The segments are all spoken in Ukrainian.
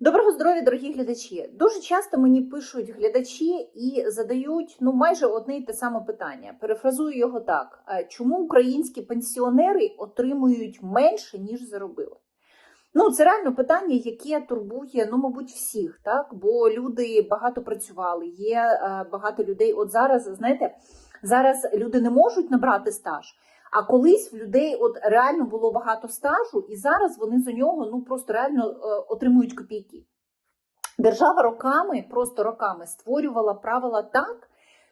Доброго здоров'я, дорогі глядачі. Дуже часто мені пишуть глядачі і задають ну майже одне й те саме питання. Перефразую його так: чому українські пенсіонери отримують менше ніж заробили? Ну, це реально питання, яке турбує, ну, мабуть, всіх, так? Бо люди багато працювали, є е, багато людей. От зараз, знаєте, зараз люди не можуть набрати стаж. А колись в людей от реально було багато стажу, і зараз вони за нього ну просто реально е, отримують копійки. Держава роками, просто роками створювала правила так,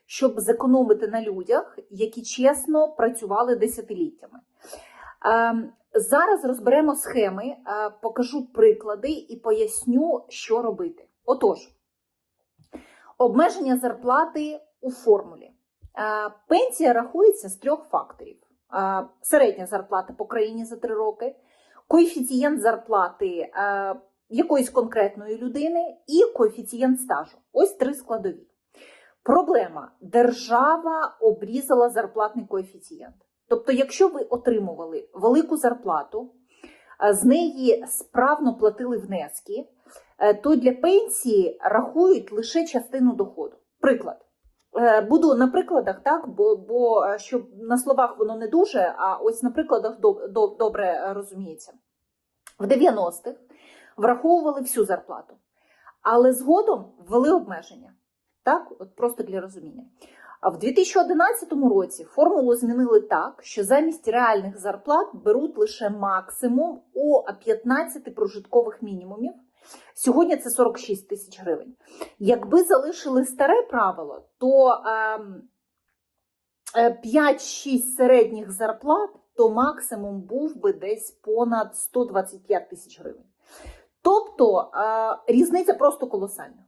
щоб зекономити на людях, які чесно працювали десятиліттями. Е, зараз розберемо схеми, е, покажу приклади і поясню, що робити. Отож, обмеження зарплати у формулі. Е, Пенсія рахується з трьох факторів: середня зарплата по країні за три роки, коефіцієнт зарплати е, якоїсь конкретної людини і коефіцієнт стажу. Ось три складові. Проблема: держава обрізала зарплатний коефіцієнт. Тобто, якщо ви отримували велику зарплату, е, з неї справно платили внески, е, то для пенсії рахують лише частину доходу. Приклад. Е, Буду на прикладах, так, бо, бо е, щоб на словах воно не дуже, а ось на прикладах доб- доб- добре е, розуміється. В 90-х враховували всю зарплату, але згодом ввели обмеження. Так, от просто для розуміння. А в 2011 році формулу змінили так, що замість реальних зарплат беруть лише максимум у 15 прожиткових мінімумів. Сьогодні це 46 тисяч гривень. Якби залишили старе правило, то ем, е, 5-6 середніх зарплат, то максимум був би десь понад 125 тисяч гривень. Тобто е, різниця просто колосальна.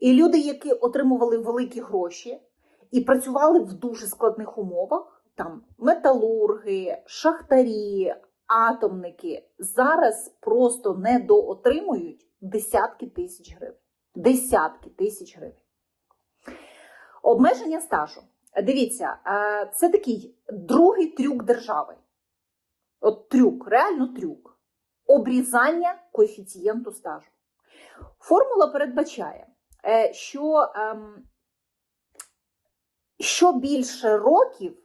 І люди, які отримували великі гроші і працювали в дуже складних умовах, там металурги, шахтарі, атомники, зараз просто недоотримують десятки тисяч гривень. Десятки тисяч гривень. Обмеження стажу. Дивіться, е, це такий другий трюк держави. От трюк, реально трюк. Обрізання коефіцієнту стажу. Формула передбачає, е, що ем, що більше років,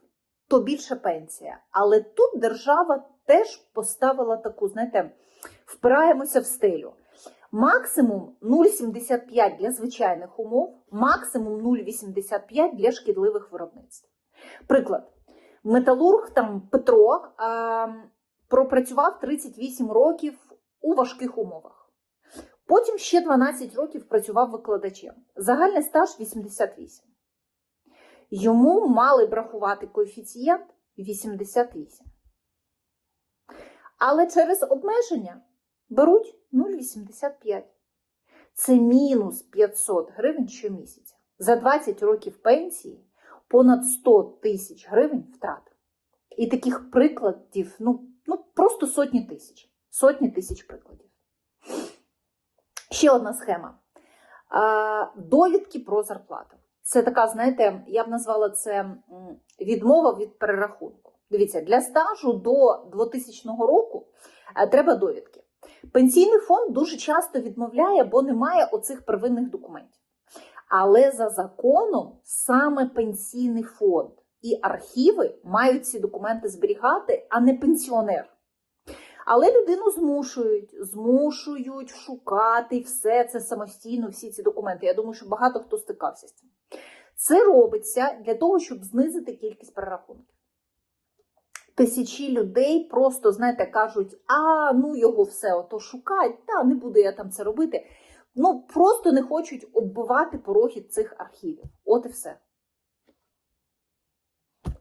то більше пенсія. Але тут держава теж поставила таку, знаєте, впираємося в стелю. Максимум 0,75 для звичайних умов, максимум 0,85 для шкідливих виробництв. Приклад, металург там Петро е, пропрацював 38 років у важких умовах. Потім ще 12 років працював викладачем. Загальний стаж 88. Йому мали б рахувати коефіцієнт 88. Але через обмеження беруть 0,85. Це мінус 500 гривень щомісяця. За 20 років пенсії понад 100 тисяч гривень втрат. І таких прикладів ну, ну, просто сотні тисяч. Сотні тисяч прикладів. Ще одна схема. Довідки про зарплату. Це така, знаєте, я б назвала це відмова від перерахунку. Дивіться, для стажу до 2000 року е, треба довідки. Пенсійний фонд дуже часто відмовляє, бо немає оцих первинних документів. Але за законом саме пенсійний фонд і архіви мають ці документи зберігати, а не пенсіонер. Але людину змушують, змушують шукати все це самостійно, всі ці документи. Я думаю, що багато хто стикався з цим. Це робиться для того, щоб знизити кількість перерахунків. Тисячі людей просто, знаєте, кажуть, а ну його все ото шукать, та не буду я там це робити. Ну, просто не хочуть оббивати пороги цих архівів. От і все.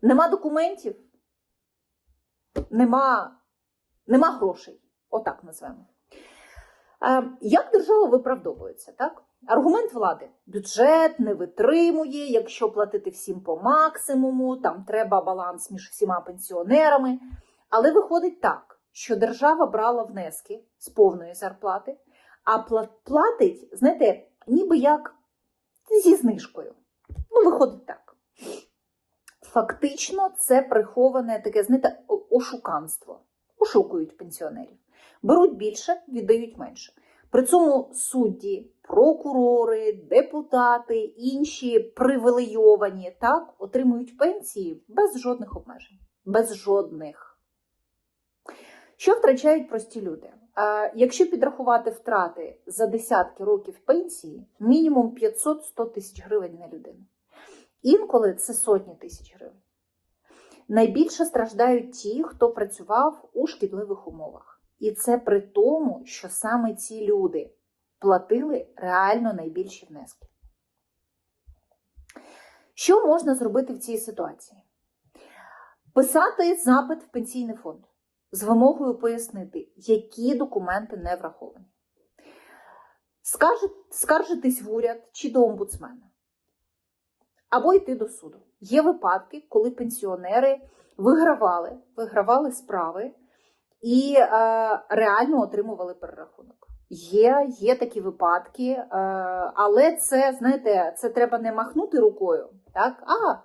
Нема документів, нема, нема грошей. Отак назвемо. Як держава виправдовується, так? Аргумент влади: бюджет не витримує, якщо платити всім по максимуму, там треба баланс між всіма пенсіонерами. Але виходить так, що держава брала внески з повної зарплати, а платить, знаєте, ніби як зі знижкою. Ну, виходить так. Фактично, це приховане таке, знаєте, ошуканство. Ошукують пенсіонерів. Беруть більше, віддають менше. При цьому судді, прокурори, депутати, інші привілейовані так, отримують пенсії без жодних обмежень. Без жодних. Що втрачають прості люди? Якщо підрахувати втрати за десятки років пенсії, мінімум 500-100 тисяч гривень на людину. Інколи це сотні тисяч гривень. Найбільше страждають ті, хто працював у шкідливих умовах. І це при тому, що саме ці люди платили реально найбільші внески. Що можна зробити в цій ситуації? Писати запит в пенсійний фонд з вимогою пояснити, які документи не враховані. Скаржитись в уряд чи до омбудсмена, або йти до суду. Є випадки, коли пенсіонери вигравали, вигравали справи і е, реально отримували перерахунок. Є, є такі випадки, е, але це, знаєте, це треба не махнути рукою, так? А,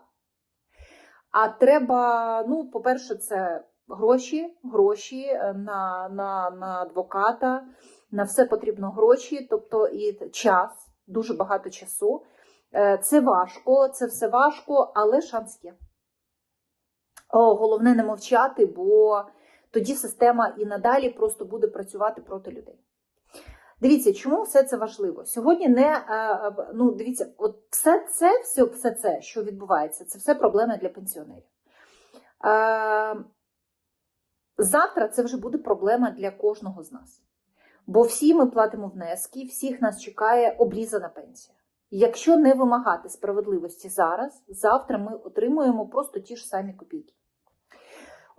а треба, ну, по-перше, це гроші, гроші е, на, на, на адвоката, на все потрібно гроші, тобто і час, дуже багато часу. Е, Це важко, це все важко, але шанс є. О, головне не мовчати, бо тоді система і надалі просто буде працювати проти людей. Дивіться, чому все це важливо? Сьогодні не е, е, ну дивіться, от все це, все, все це, що відбувається, це все проблеми для пенсіонерів. Е, Завтра це вже буде проблема для кожного з нас. Бо всі ми платимо внески, всіх нас чекає обрізана пенсія. Якщо не вимагати справедливості зараз, завтра ми отримуємо просто ті ж самі копійки.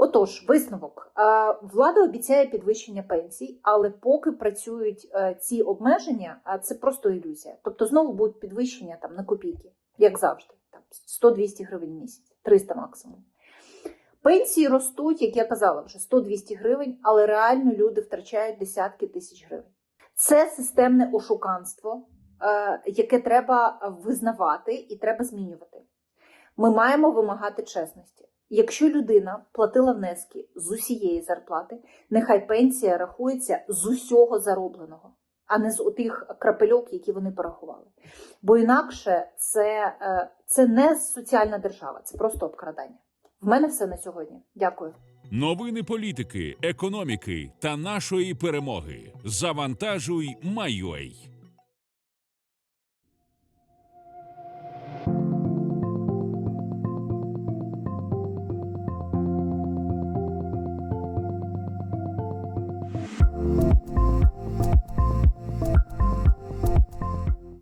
Отож, висновок. Е, Влада обіцяє підвищення пенсій, але поки працюють е, ці обмеження, а це просто ілюзія. Тобто знову будуть підвищення там на копійки, як завжди, там 100-200 гривень в місяць, 300 максимум. Пенсії ростуть, як я казала, вже 100-200 гривень, але реально люди втрачають десятки тисяч гривень. Це системне ошуканство, е, яке треба визнавати і треба змінювати. Ми маємо вимагати чесності. Якщо людина платила внески з усієї зарплати, нехай пенсія рахується з усього заробленого, а не з отих крапельок, які вони порахували. Бо інакше це, е, це не соціальна держава, це просто обкрадання. В мене все на сьогодні. Дякую. Новини політики, економіки та нашої перемоги. Завантажуй, майой.